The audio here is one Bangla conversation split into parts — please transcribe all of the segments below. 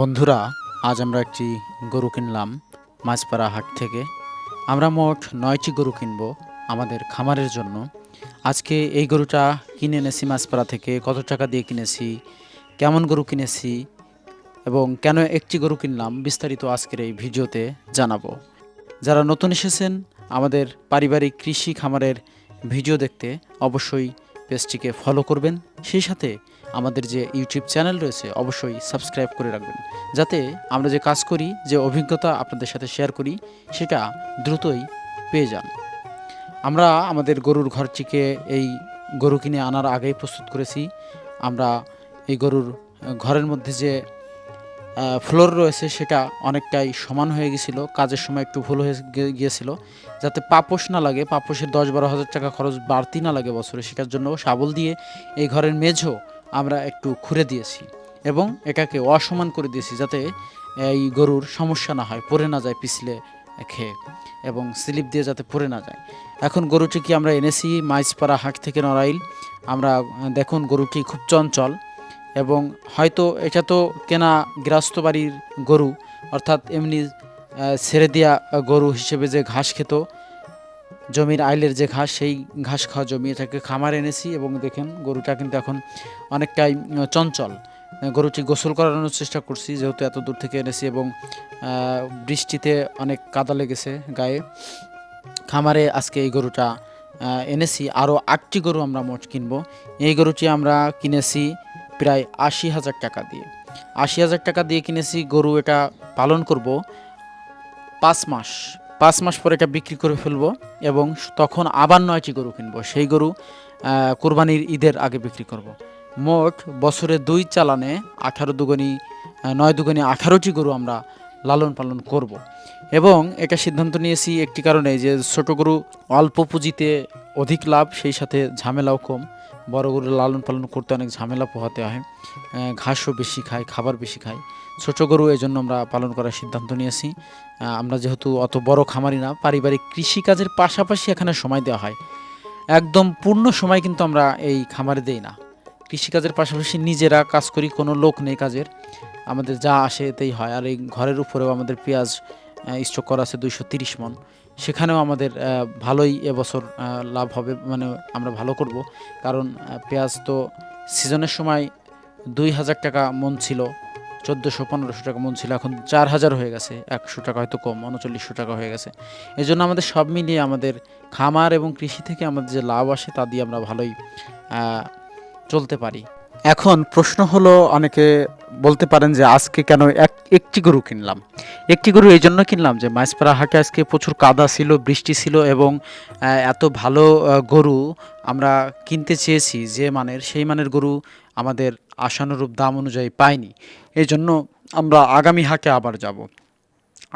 বন্ধুরা, আজ আমরা একটি গরু কিনলাম মাছপাড়া হাট থেকে। আমরা মোট নয়টি গরু কিনব আমাদের খামারের জন্য। আজকে এই গরুটা কিনে এনেছি মাছপাড়া থেকে, কত টাকা দিয়ে কিনেছি, কেমন গরু কিনেছি এবং কেন একটি গরু কিনলাম বিস্তারিত আজকের এই ভিডিওতে জানাব। যারা নতুন এসেছেন, আমাদের পারিবারিক কৃষি খামারের ভিডিও দেখতে অবশ্যই পেজটিকে ফলো করবেন। সেই সাথে আমাদের যে ইউটিউব চ্যানেল রয়েছে, অবশ্যই সাবস্ক্রাইব করে রাখবেন। যাতে আমরা যে কাজ করি, যে অভিজ্ঞতা আপনাদের সাথে শেয়ার করি, সেটা দ্রুতই পেয়ে যান। আমরা আমাদের গরুর ঘরটিকে এই গরু কিনে আনার আগেই প্রস্তুত করেছি। আমরা এই গরুর ঘরের মধ্যে যে ফ্লোর রয়েছে, সেটা অনেকটাই সমান হয়ে গেছিল। কাজের সময় একটু ভুল হয়ে গিয়েছিল। যাতে পাপোশ না লাগে, পাপোশের দশ বারো হাজার টাকা খরচ বাড়তি না লাগে বছরে, সেটার জন্য শাবল দিয়ে এই ঘরের মেঝো আমরা একটু খুঁড়ে দিয়েছি এবং এটাকে অসমান করে দিয়েছি যাতে এই গরুর সমস্যা না হয়, পড়ে না যায়, পিছলে খেয়ে এবং স্লিপ দিয়ে যাতে পড়ে না যায়। এখন গরুটি কি আমরা এনেছি? মাইজপাড়া হাট থেকে নড়াইল। আমরা, দেখুন, গরুটি খুব চঞ্চল এবং হয়তো এটা তো কেনা গৃহস্থ বাড়ির গরু, অর্থাৎ এমনি ছেড়ে দেওয়া গরু হিসেবে যে ঘাস খেত জমির আইলের যে ঘাস, সেই ঘাস খাওয়া জমি এটাকে খামার এনেছি এবং দেখেন গরুটা কিন্তু এখন অনেকটাই চঞ্চল। গরুটি গোসল করানোর চেষ্টা করছি, যেহেতু এত দূর থেকে এনেছি এবং বৃষ্টিতে অনেক কাদা লেগেছে গায়ে। খামারে আজকে এই গরুটা এনেছি। আরও আটটি গরু আমরা মোট কিনবো। এই গরুটি আমরা কিনেছি প্রায় আশি হাজার টাকা দিয়ে। আশি হাজার টাকা দিয়ে কিনেছি, গরু এটা পালন করব পাঁচ মাস। পাঁচ মাস পরে এটা বিক্রি করে ফেলব এবং তখন আবার নয়টি গরু কিনবো সেই গরু কোরবানির ঈদের আগে বিক্রি করব। মোট বছরে দুই চালানে আঠারো দুগুনি নয় দুগুনি আঠারোটি গরু আমরা লালন পালন করব। এবং এটা সিদ্ধান্ত নিয়েছি একটি কারণে যে ছোট গরু অল্প পুঁজিতে অধিক লাভ, সেই সাথে ঝামেলাও কম। বড় গরু লালন পালন করতে অনেক ঝামেলা পোহাতে হয়। ঘাসও বেশি খায়, খাবার বেশি খায়। ছোট গরু এই জন্য আমরা পালন করার সিদ্ধান্ত নিয়েছি। আমরা যেহেতু অত বড় খামারি না, পারিবারিক কৃষিকাজের পাশাপাশি এখানে সময় দেওয়া হয়। একদম পূর্ণ সময় কিন্তু আমরা এই খামারে দেই না। কৃষিকাজের পাশাপাশি নিজেরা কাজ করি, কোনো লোক নেই কাজের। আমাদের যা আসে এতেই হয়। আর এই ঘরের উপরেও আমাদের পেঁয়াজ স্টক করা আছে দুইশো তিরিশ মন। সেখানেও আমাদের ভালোই এবছর লাভ হবে মানে আমরা ভালো করব। কারণ পেঁয়াজ তো সিজনের সময় দুই হাজার টাকা মন ছিল, চোদ্দোশো পনেরোশো টাকা মন ছিল, এখন চার হাজার হয়ে গেছে। একশো টাকা হয়তো কম, উনচল্লিশশো টাকা হয়ে গেছে। এই জন্য আমাদের সব মিলিয়ে আমাদের খামার এবং কৃষি থেকে আমাদের যে লাভ আসে, তা দিয়ে আমরা ভালোই চলতে পারি। এখন প্রশ্ন হলো, অনেকে বলতে পারেন যে আজকে কেন এক, একটি গরু কিনলাম। একটি গরু এই জন্য কিনলাম যে মাছপাড়া হাটে আজকে প্রচুর কাদা ছিল, বৃষ্টি ছিল এবং এত ভালো গরু আমরা কিনতে চেয়েছি যে মানের, সেই মানের গরু আমাদের আশানুরূপ দাম অনুযায়ী পাইনি। এই জন্য আমরা আগামী হাটে আবার যাব।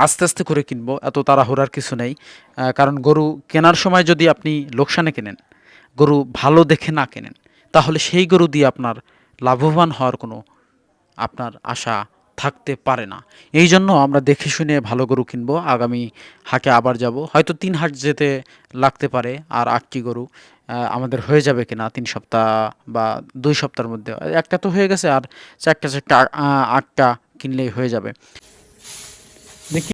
আস্তে আস্তে করে কিনবো, এত তাড়াহুড়ার কিছু নেই কারণ গরু কেনার সময় যদি আপনি লোকসানে কেনেন, গরু ভালো দেখে না কেনেন, তাহলে সেই গরু দিয়ে আপনার লাভবান হওয়ার কোনো আপনার আশা থাকতে পারে না। এই জন্য আমরা দেখে শুনে ভালো গরু কিনবো। আগামী হাকে আবার যাব। হয়তো তিন হাট যেতে লাগতে পারে, আর আটটি গরু আমাদের হয়ে যাবে কিনা তিন সপ্তাহ বা দুই সপ্তাহের মধ্যে। একটা তো হয়ে গেছে, আর চারটা চারটা আটটা কিনলেই হয়ে যাবে।